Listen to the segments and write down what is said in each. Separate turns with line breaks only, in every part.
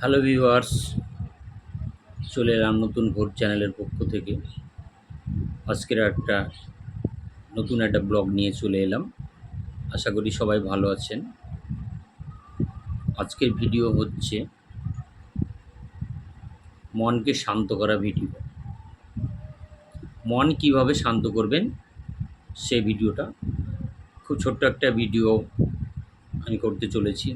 Hello viewers, চলে এলাম নতুন ভোট চ্যানেলের পক্ষ থেকে। আজকের একটা নতুন একটা ব্লগ নিয়ে চলে এলাম। আশা করি সবাই ভালো আছেন। আজকের ভিডিও হচ্ছে মনকে শান্ত করা ভিডিও। মন কীভাবে শান্ত করবেন সেই ভিডিওটা। খুব ছোট্ট একটা ভিডিও আমি করতে চলেছি।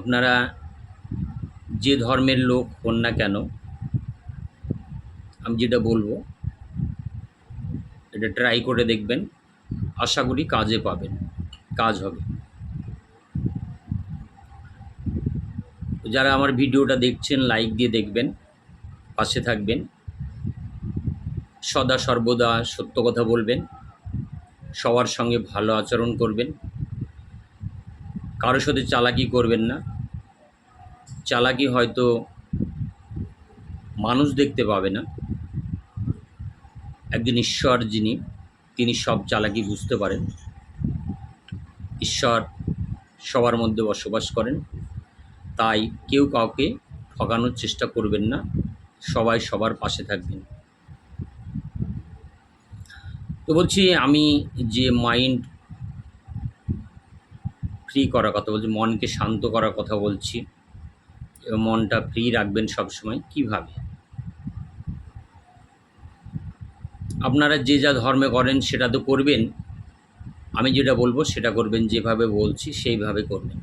আপনারা যে ধর্মের লোক হন না কেন, আমি যেটা বলব, এটা ট্রাই করে দেখবেন, আশা করি কাজে পাবেন, কাজ হবে। যারা আমার ভিডিওটা দেখছেন লাইক দিয়ে দেখবেন, পাশে থাকবেন, সদা সর্বদা সত্য কথা বলবেন, সবার সঙ্গে ভালো আচরণ করবেন। কারোর সাথে চালাকি করবেন না। চালাকি হয়তো মানুষ দেখতে পাবে না। একজন ঈশ্বর যিনি, তিনি সব চালাকি বুঝতে পারেন। ঈশ্বর সবার মধ্যে বসবাস করেন। তাই কেউ কাউকে ঠকানোর চেষ্টা করবেন না। সবাই সবার পাশে থাকবেন। তো বলছি, আমি যে মাইন্ড ফ্রি করার কথা বলছি, মনকে শান্ত করার কথা বলছি। মনটা ফ্রি রাখবেন সবসময় কীভাবে আপনারা যে যা ধর্মে করেন সেটা তো করবেন। আমি যেটা বলব সেটা করবেন, যেভাবে বলছি সেইভাবে করবেন।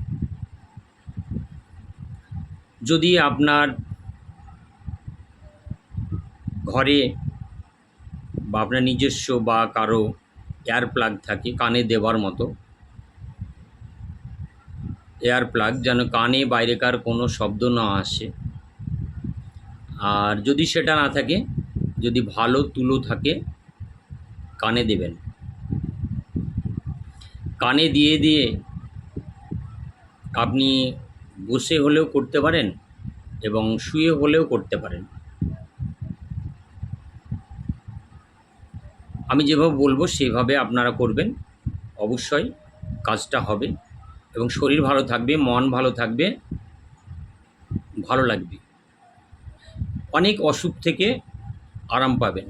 যদি আপনার ঘরে বা আপনার নিজস্ব বা কারও এয়ার প্লাগ থাকে, কানে দেওয়ার মতো এয়ার প্লাগ, যেন কানে বাইরেকার কোনো শব্দ না আসে। আর যদি সেটা না থাকে, যদি ভালো তুলো থাকে, কানে দেবেন। কানে দিয়ে দিয়ে আপনি বসে হলেও করতে পারেন এবং শুয়ে হলেও করতে পারেন। আমি যেভাবে বলব, সেভাবে আপনারা করবেন। অবশ্যই কাজটা হবে। এবং শরীর ভালো থাকবে, মন ভালো থাকবে, ভালো লাগবে। অনেক অসুখ থেকে আরাম পাবেন।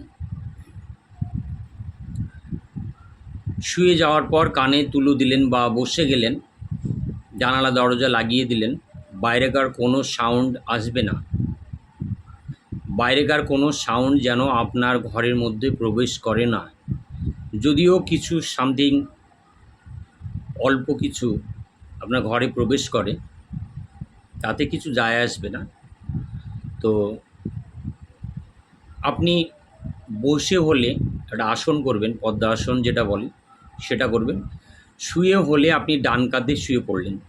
শুয়ে যাওয়ার পর কানে তুলো দিলেন বা বসে গেলেন, জানালা, দরজা লাগিয়ে দিলেন, বাইরেকার কোনো সাউন্ড আসবে না। বাইরেকার কোনো সাউন্ড যেন আপনার ঘরের মধ্যে প্রবেশ করে না। যদিও কিছু সামথিং, অল্প কিছু আপনার ঘরে প্রবেশ করে, তাতে কিছু যায় আসবে না। তো আপনি বসে হলে একটা আসন করবেন, পদ্মা আসন যেটা বলে সেটা করবেন। শুয়ে হলে আপনি ডান কাঁধে শুয়ে পড়লেন।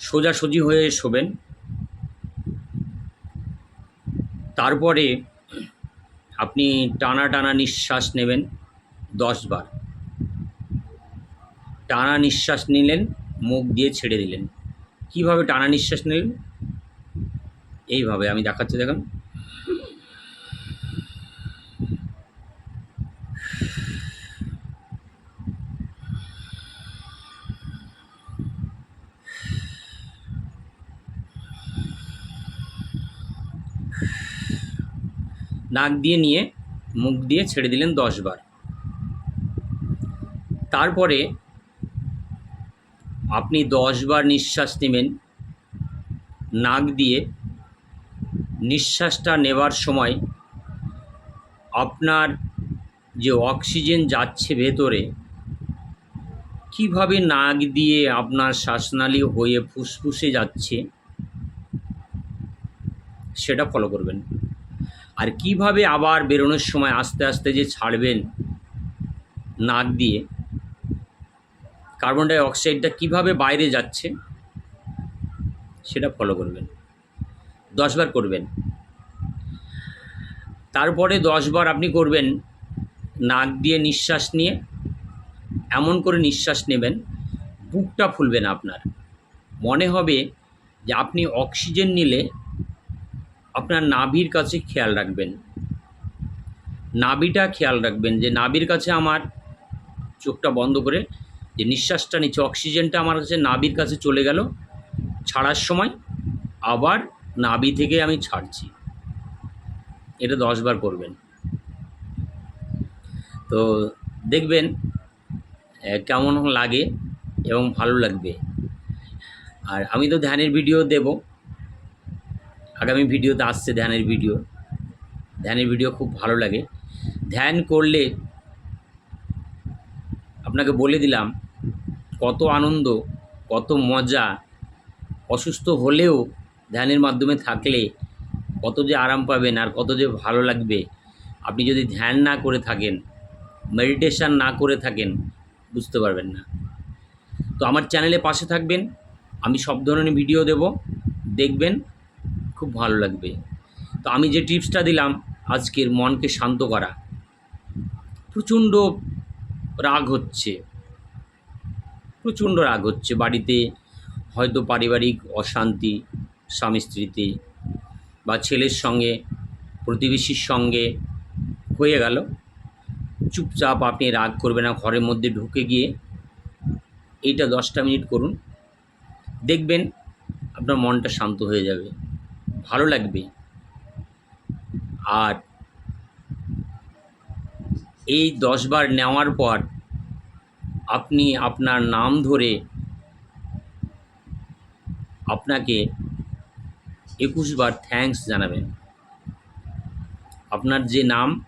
সোজাসুজি হয়ে শোবেন। তারপরে আপনি টানা টানা নিঃশ্বাস নেবেন দশ বার। টানা নিঃশ্বাস নিলেন, মুখ দিয়ে ছেড়ে দিলেন। কীভাবে টানা নিঃশ্বাস নিলেন? এইভাবে, আমি দেখাচ্ছি, দেখুন। নাক দিয়ে নিয়ে মুখ দিয়ে ছেড়ে দিলেন দশ বার। তারপরে আপনি দশ বার নিঃশ্বাস নেবেন, নাক দিয়ে নিঃশ্বাসটা নেবার সময় আপনার যে অক্সিজেন যাচ্ছে ভেতরে, কীভাবে নাক দিয়ে আপনার শ্বাসনালী হয়ে ফুসফুসে যাচ্ছে, সেটা ফলো করবেন। আর কীভাবে আবার বেরোনোর সময় আস্তে আস্তে যে ছাড়বেন নাক দিয়ে কার্বন ডাই অক্সাইডটা কীভাবে বাইরে যাচ্ছে, সেটা ফলো করবেন। দশবার করবেন। তারপরে দশবার আপনি করবেন নাক দিয়ে নিঃশ্বাস নিয়ে, এমন করে নিঃশ্বাস নেবেন, বুকটা ফুলবে না আপনার। মনে হবে যে আপনি অক্সিজেন নিলে আপনার নাভির কাছে খেয়াল রাখবেন। নাভিটা খেয়াল রাখবেন যে নাভির কাছে আমার চোখটা বন্ধ করে যে নিঃশ্বাসটা নিচ্ছে, অক্সিজেনটা আমার কাছে নাভির কাছে চলে গেল ছাড়ার সময়, আবার নাভি থেকে আমি ছাড়ছি। এটা দশবার করবেন। তো দেখবেন কেমন লাগে এবং ভালো লাগবে। আর আমি তো ধ্যানের ভিডিও দেব। আগামী ভিডিওতে আসছে ধ্যানের ভিডিও। ধ্যানের ভিডিও খুব ভালো লাগে। ধ্যান করলে আপনাকে বলে দিলাম কত আনন্দ, কত মজা। অসুস্থ হলেও ধ্যানের মাধ্যমে থাকলে কত যে আরাম পাবেন আর কত যে ভালো লাগবে। আপনি যদি ধ্যান না করে থাকেন, মেডিটেশান না করে থাকেন, বুঝতে পারবেন না। তো আমার চ্যানেলে পাশে থাকবেন, আমি সব ধরনের ভিডিও দেব, দেখবেন, খুব ভালো লাগবে। তো আমি যে টিপসটা দিলাম, আজকের মনকে শান্ত করা। প্রচণ্ড রাগ হচ্ছে। প্রচণ্ড রাগ হচ্ছে। বাড়িতে হয়তো পারিবারিক অশান্তি, স্বামী স্ত্রীতে বা ছেলের সঙ্গে, প্রতিবেশীর সঙ্গে হয়ে গেল। চুপচাপ আপনি রাগ করবেন না, ঘরের মধ্যে ঢুকে গিয়ে এইটা দশটা মিনিট করুন। দেখবেন আপনার মনটা শান্ত হয়ে যাবে, ভালো লাগবে। আর এই দশবার নেওয়ার পর আপনি আপনার নাম ধরে আপনাকে একুশবার থ্যাঙ্কস জানাবেন। আপনার যে নাম,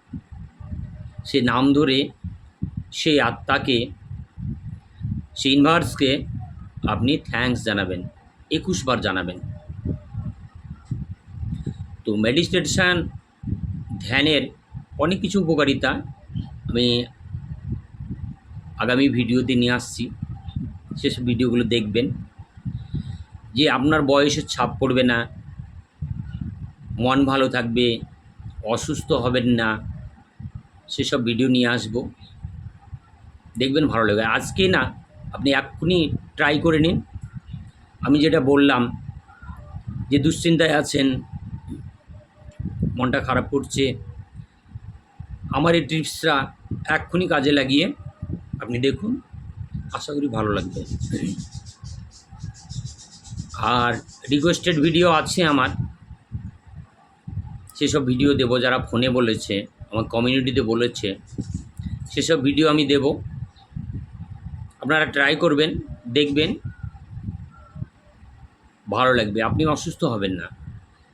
সে নাম ধরে সেই আত্মাকে, সেই ইনভার্সকে আপনি থ্যাঙ্কস জানাবেন একুশবার জানাবেন। তো মেডিটেশান ধ্যানের অনেক কিছু উপকারিতা আমি আগামী ভিডিওতে নিয়ে আসছি। সেসব ভিডিওগুলো দেখবেন। যে আপনার বয়সের ছাপ পড়বে না, মন ভালো থাকবে, অসুস্থ হবেন না, সেসব ভিডিও নিয়ে আসব। দেখবেন ভালো লাগবে। আজকে না, আপনি এক্ষুনি ট্রাই করে নিন। আমি যেটা বললাম, যে দুশ্চিন্তায় আছেন, মনটা খারাপ করছে, আমার এই টিপসটা এক্ষুনি কাজে লাগিয়ে আপনি দেখুন, আশা করি ভালো লাগবে। আর রিকোয়েস্টেড ভিডিও আছে আমার। সেসব ভিডিও দেবো, যারা ফোনে বলেছে, আমার কমিউনিটিতে বলেছে, সেসব ভিডিও আমি দেব। আপনারা ট্রাই করবেন, দেখবেন। ভালো লাগবে। আপনি অসুস্থ হবেন না।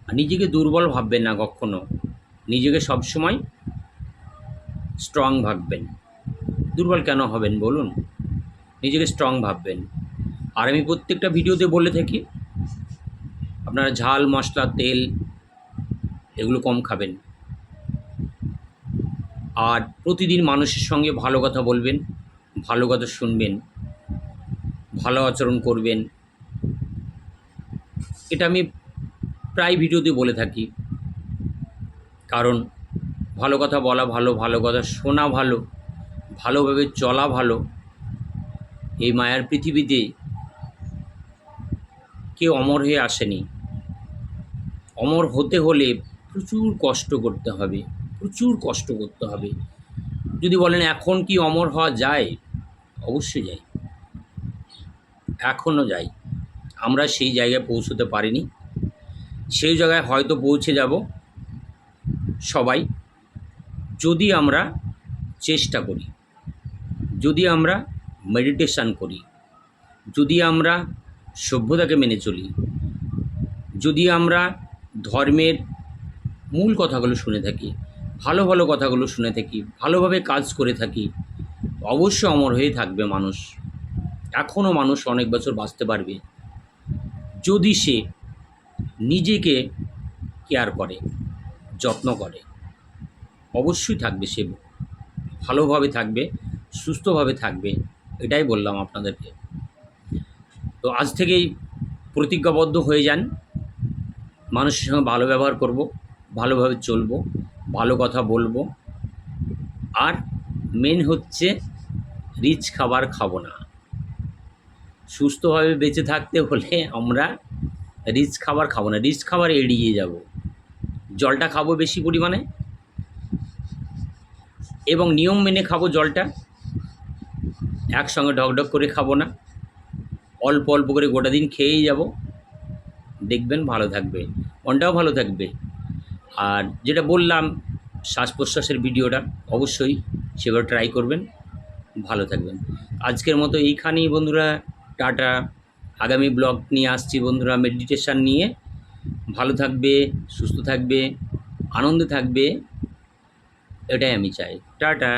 আর নিজেকে দুর্বল ভাববেন না কখনো। নিজেকে সবসময় স্ট্রং ভাববেন। দুর্বল কেন হবেন বলুন? নিজেকে স্ট্রং ভাববেন। আর আমি প্রত্যেকটা ভিডিওতে বলে থাকি, আপনারা ঝাল, মশলা, তেল এগুলো কম খাবেন। আর প্রতিদিন মানুষের সঙ্গে ভালো কথা বলবেন, ভালো কথা শুনবেন, ভালো আচরণ করবেন। এটা আমি প্রায় ভিডিওতে বলে থাকি। কারণ ভালো কথা বলা ভালো ভালো কথা শোনা ভালো ভালোভাবে চলা ভালো এই মায়ার পৃথিবীতে কেউ অমর হয়ে আসেনি। অমর হতে হলে প্রচুর কষ্ট করতে হবে, প্রচুর কষ্ট করতে হবে। যদি বলেন এখন কি অমর হওয়া যায়? অবশ্যই যাই এখনও যাই আমরা সেই জায়গায় পৌঁছতে পারিনি। সেই জায়গায় হয়তো পৌঁছে যাব সবাই, যদি আমরা চেষ্টা করি। যদি আমরা মেডিটেশান করি, যদি আমরা সভ্যতাকে মেনে চলি, যদি আমরা ধর্মের মূল কথাগুলো শুনে থাকি, ভালো ভালো কথাগুলো শুনে থাকি, ভালোভাবে কাজ করে থাকি, অবশ্যই অমর হয়ে থাকবে মানুষ। এখনও মানুষ অনেক বছর বাঁচতে পারবে। যদি সে নিজেকে কেয়ার করে, যত্ন করে, অবশ্যই থাকবে সে, ভালোভাবে থাকবে। সুস্থভাবে থাকবে, এটাই বললাম আপনাদেরকে। তো আজ থেকেই প্রতিজ্ঞাবদ্ধ হয়ে যান। মানুষের সঙ্গে ভালো ব্যবহার করব, ভালোভাবে চলবো, ভালো কথা বলব। আর মেন হচ্ছে রিচ খাবার খাব না। সুস্থভাবে বেঁচে থাকতে হলে আমরা রিচ খাবার খাব না। রিচ খাবার এড়িয়ে যাব। জলটা খাব বেশি পরিমাণে এবং নিয়ম মেনে খাব জলটা। একসঙ্গে ঢকঢক করে খাব না। অল্প অল্প করে গোটা দিন খেয়েই যাব। দেখবেন ভালো থাকবে। মনটাও ভালো থাকবে। আর যেটা বললাম, শ্বাস প্রশ্বাসের ভিডিওটা অবশ্যই সেভাবে ট্রাই করবেন। ভালো থাকবেন। আজকের মতো এইখানেই বন্ধুরা, টাটা। আগামী ব্লগ নিয়ে আসছি বন্ধুরা মেডিটেশান নিয়ে। ভালো থাকবে, সুস্থ থাকবে, আনন্দে থাকবে, এটাই আমি চাই। টাটা।